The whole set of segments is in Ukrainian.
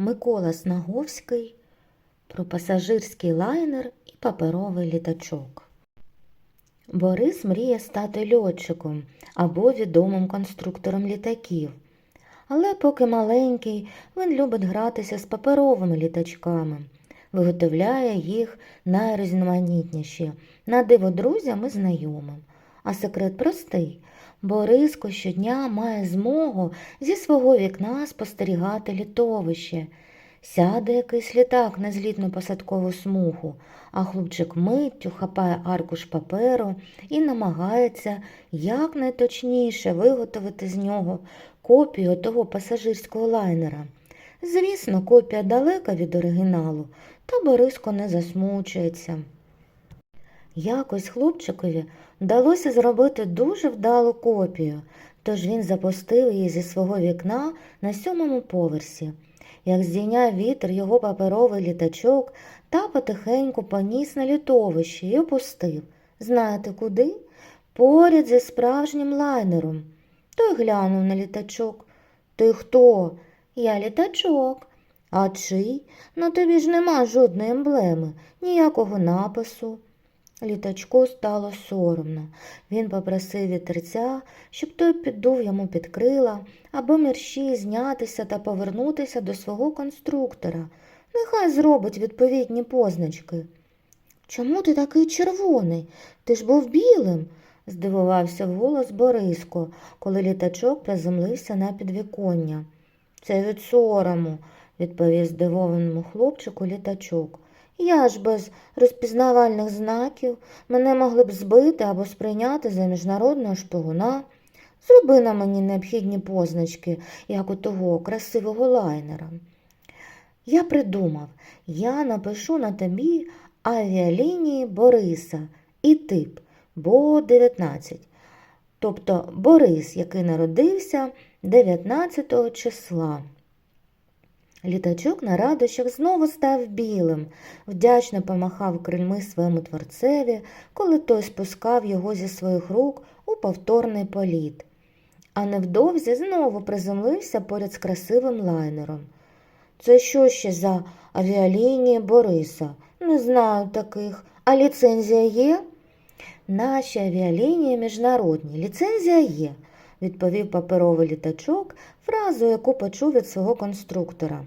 Микола Снаговський про пасажирський лайнер і паперовий літачок. Борис мріє стати льотчиком або відомим конструктором літаків. Але поки маленький, він любить гратися з паперовими літачками, виготовляє їх найрізноманітніші, на диво друзям і знайомим. А секрет простий. Бориско щодня має змогу зі свого вікна спостерігати літовище. Сяде якийсь літак на злітну посадкову смугу, а хлопчик миттю хапає аркуш паперу і намагається якнайточніше виготовити з нього копію того пасажирського лайнера. Звісно, копія далека від оригіналу, та Бориско не засмучується. Якось хлопчикові вдалося зробити дуже вдалу копію, тож він запустив її зі свого вікна на сьомому поверсі. Як здійняв вітер його паперовий літачок та потихеньку поніс на літовище і опустив. Знаєте куди? Поряд зі справжнім лайнером. Той глянув на літачок. Ти хто? Я літачок. А чий? На тобі ж нема жодної емблеми, ніякого напису. Літачку стало соромно. Він попросив вітерця, щоб той піддув йому під крила, аби мерщій знятися та повернутися до свого конструктора. Нехай зробить відповідні позначки. Чому ти такий червоний? Ти ж був білим, здивувався вголос Бориско, коли літачок приземлився на підвіконня. Це від сорому, відповів здивованому хлопчику літачок. Я ж без розпізнавальних знаків мене могли б збити або сприйняти за міжнародного шпигуна. Зроби на мені необхідні позначки, як у того красивого лайнера. Я придумав, я напишу на тобі авіалінії Бориса і тип Бо 19. Тобто Борис, який народився 19 числа. Літачок на радощах знову став білим, вдячно помахав крильми своєму творцеві, коли той спускав його зі своїх рук у повторний політ. А невдовзі знову приземлився поряд з красивим лайнером. Це що ще за авіалінії Бориса? Не знаю таких. А ліцензія є? Наші авіалінії міжнародні. Ліцензія є, відповів паперовий літачок, фразу, яку почув від свого конструктора.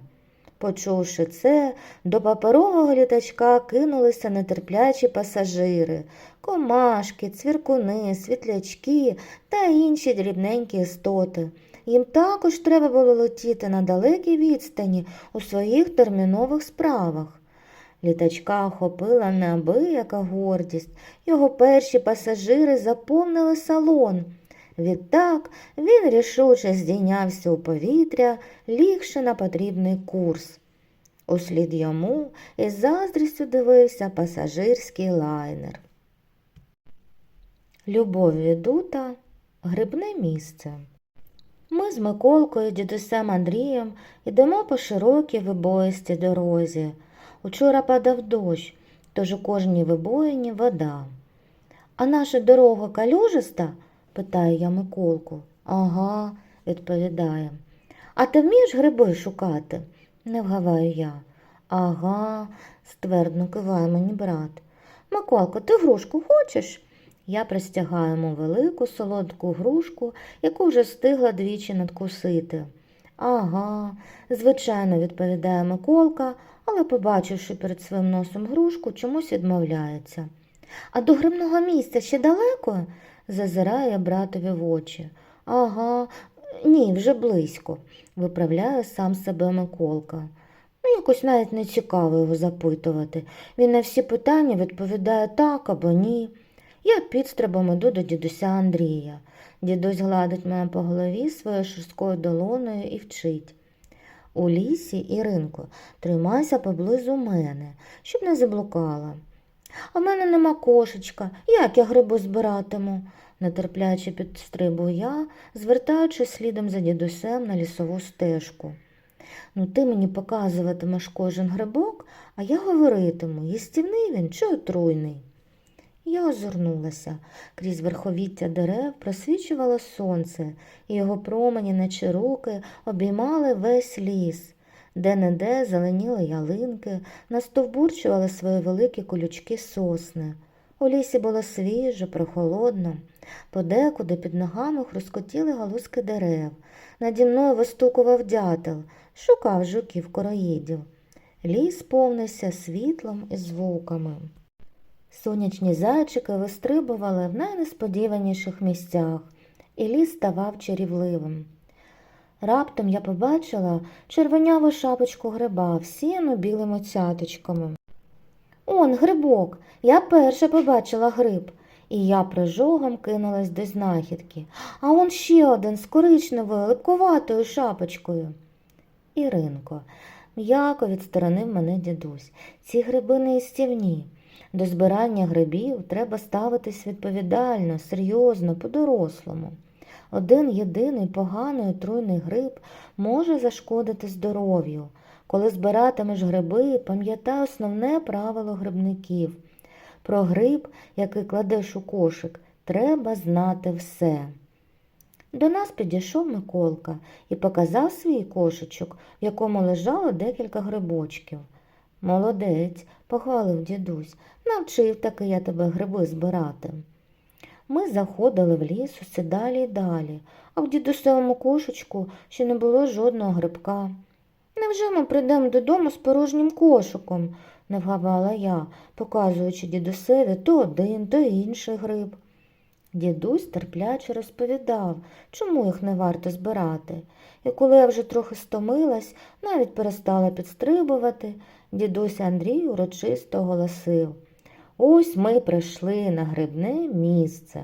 Почувши це, до паперового літачка кинулися нетерплячі пасажири, комашки, цвіркуни, світлячки та інші дрібненькі істоти. Їм також треба було летіти на далекій відстані у своїх термінових справах. Літачка охопила неабияка гордість. Його перші пасажири заповнили салон. Відтак він рішуче здійнявся у повітря, лігши на потрібний курс. Услід йому із заздрістю дивився пасажирський лайнер. Любов відута грибне місце. Ми з Миколкою, дідусем Андрієм йдемо по широкій вибоїстій дорозі. Учора падав дощ, тож у кожній вибоїні вода. А наша дорога калюжиста? Питає я Миколку. Ага, відповідає. А ти вмієш гриби шукати? не вгаваю я. Ага, ствердно киває мені брат. Миколко, ти грушку хочеш? Я простягаю йому велику солодку грушку, яку вже встигла двічі надкусити. Ага, звичайно, відповідає Миколка, але, побачивши перед своїм носом грушку, чомусь відмовляється. А до грибного місця ще далеко? Зазирає братові в очі. Ага, ні, вже близько, виправляє сам себе Миколка. Ну, якось навіть не цікаво його запитувати. Він на всі питання відповідає так або ні. Я підстрибом іду до дідуся Андрія. Дідусь гладить мене по голові своєю шорсткою долоною і вчить. У лісі, Іринко, тримайся поблизу мене, щоб не заблукала. А в мене нема кошечка, як я грибу збиратиму, нетерпляче підстрибую я, звертаючись слідом за дідусем на лісову стежку. Ну, ти мені показуватимеш кожен грибок, а я говоритиму, їстівний він чи отруйний. Я озирнулася. Крізь верховіття дерев просвічувало сонце, і його промені, наче руки, обіймали весь ліс. Де-не-де зеленіли ялинки, настовбурчували свої великі колючки сосни. У лісі було свіже, прохолодно. Подекуди під ногами хрускотіли галузки дерев. Наді мною вистукував дятел, шукав жуків короїдів. Ліс повнився світлом і звуками. Сонячні зайчики вистрибували в найнесподіваніших місцях, і ліс ставав чарівливим. Раптом я побачила червоняву шапочку гриба, всіяну білими цяточками. Он грибок, я перша побачила гриб, і я прижогом кинулась до знахідки, а он ще один з коричневою липкуватою шапочкою. Іринко, м'яко відсторонив мене дідусь. Ці гриби не істівні. До збирання грибів треба ставитись відповідально, серйозно, по-дорослому. Один єдиний поганий отруйний гриб може зашкодити здоров'ю. Коли збиратимеш гриби, пам'ятай основне правило грибників. Про гриб, який кладеш у кошик, треба знати все. До нас підійшов Миколка і показав свій кошечок, в якому лежало декілька грибочків. Молодець, похвалив дідусь, навчив таки я тебе гриби збирати. Ми заходили в ліс усе далі й далі, а в дідусевому кошечку ще не було жодного грибка. Невже ми прийдемо додому з порожнім кошиком? не вгавала я, показуючи дідусеві то один, то інший гриб. Дідусь терпляче розповідав, чому їх не варто збирати. І коли я вже трохи стомилась, навіть перестала підстрибувати, дідусь Андрій урочисто оголосив. Ось ми прийшли на грибне місце.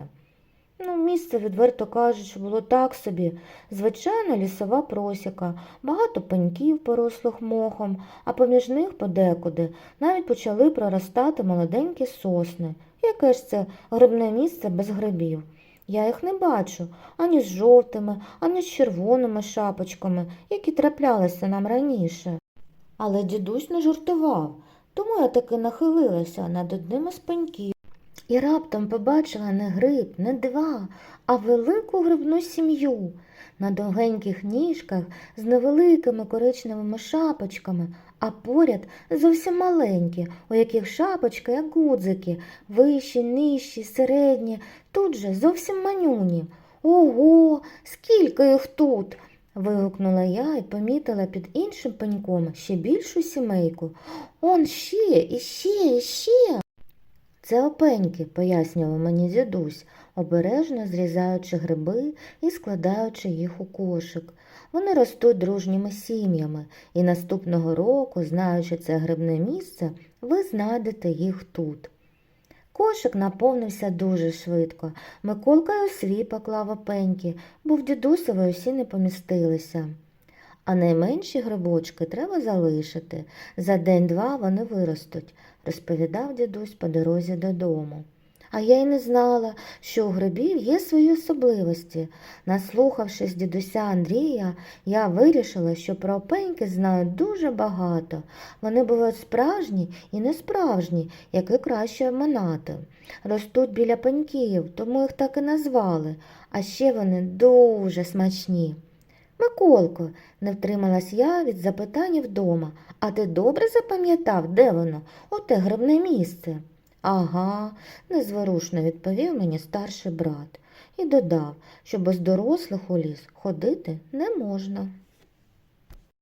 Ну, місце, відверто кажучи, було так собі. Звичайна лісова просіка, багато пеньків порослих мохом, а поміж них подекуди навіть почали проростати молоденькі сосни. Яке ж це грибне місце без грибів? Я їх не бачу ані з жовтими, ані з червоними шапочками, які траплялися нам раніше. Але дідусь не жартував, тому я таки нахилилася над одним із пеньків. І раптом побачила не гриб, не два, а велику грибну сім'ю. На довгеньких ніжках з невеликими коричневими шапочками, а поряд зовсім маленькі, у яких шапочки, як гудзики, вищі, нижчі, середні, тут же зовсім манюні. Ого, скільки їх тут. Вигукнула я і помітила під іншим пеньком ще більшу сімейку. Он ще, і ще, і ще. Це опеньки, пояснював мені дідусь, обережно зрізаючи гриби і складаючи їх у кошик. Вони ростуть дружніми сім'ями, і наступного року, знаючи це грибне місце, ви знайдете їх тут. Кошик наповнився дуже швидко. Миколка й свій поклав опеньки, бо в дідусові усі не помістилися. А найменші грибочки треба залишити. За день-два вони виростуть, розповідав дідусь по дорозі додому. А я й не знала, що у грибів є свої особливості. Наслухавшись дідуся Андрія, я вирішила, що про опеньки знають дуже багато. Вони бувають справжні і несправжні, які краще обминати. Ростуть біля пеньків, тому їх так і назвали, а ще вони дуже смачні. Миколко, не втрималась я від запитання вдома, а ти добре запам'ятав, де воно, оте грибне місце? Ага, незворушно відповів мені старший брат і додав, що без дорослих у ліс ходити не можна.